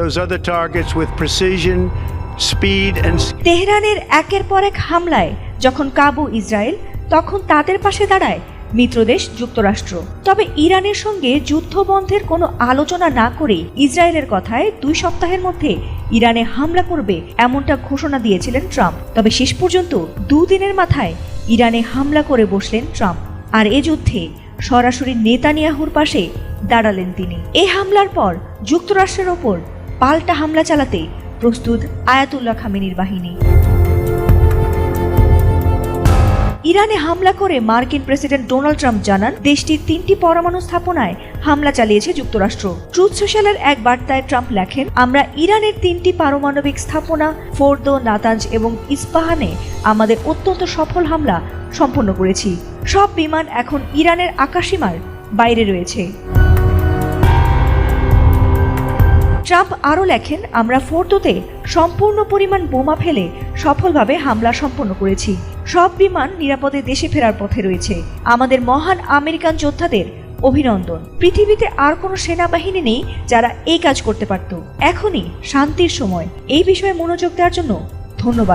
those other targets with precision, speed, and তেহরানের একের পর এক হামলায় যখন কাবু ইসরায়েল তখন তাদের পাশে দাঁড়ায় মিত্রদেশ যুক্তরাষ্ট্র। তবে ইরানের সঙ্গে যুদ্ধ বন্ধের কোনো আলোচনা না করে ইসরায়েলের কথায় দুই সপ্তাহের মধ্যে ইরানে হামলা করবে এমনটা ঘোষণা দিয়েছিলেন ট্রাম্প। তবে শেষ পর্যন্ত দুদিনের মাথায় ইরানে হামলা করে বসলেন ট্রাম্প। আর এ যুদ্ধে সরাসরি নেতানিয়াহুর পাশে দাঁড়ালেন তিনি। এ হামলার পর যুক্তরাষ্ট্রের ওপর পাল্টা হামলা চালাতে প্রস্তুত আয়াতুল্লাহ খামেনির বাহিনী। ইরানে হামলা করে মার্কিন প্রেসিডেন্ট ডোনাল্ড ট্রাম্প জানান, দেশটির তিনটি পরমাণু স্থাপনায় হামলা চালিয়েছে যুক্তরাষ্ট্র। ট্রুথ সোশ্যালের এক বার্তায় ট্রাম্প লেখেন, আমরা ইরানের তিনটি পারমাণবিক স্থাপনা, ফোর্দো, নাতাঞ্জ এবং ইস্পাহানে আমাদের অত্যন্ত সফল হামলা সম্পন্ন করেছি। সব বিমান এখন ইরানের আকাশীমার বাইরে রয়েছে। ট্রাম্প আরও লেখেন, আমরা ফোর্দোতে সম্পূর্ণ পরিমাণ বোমা ফেলে সফলভাবে হামলা সম্পন্ন করেছি। সব বিমান নিরাপদে দেশে ফেরার পথে রয়েছে। আমাদের মহান আমেরিকান যোদ্ধাদের অভিনন্দন। পৃথিবীতে আর কোনো সেনাবাহিনী নেই যারা এই কাজ করতে পারত। এখনই শান্তির সময়। এই বিষয়ে মনোযোগ দেওয়ার জন্য ধন্যবাদ।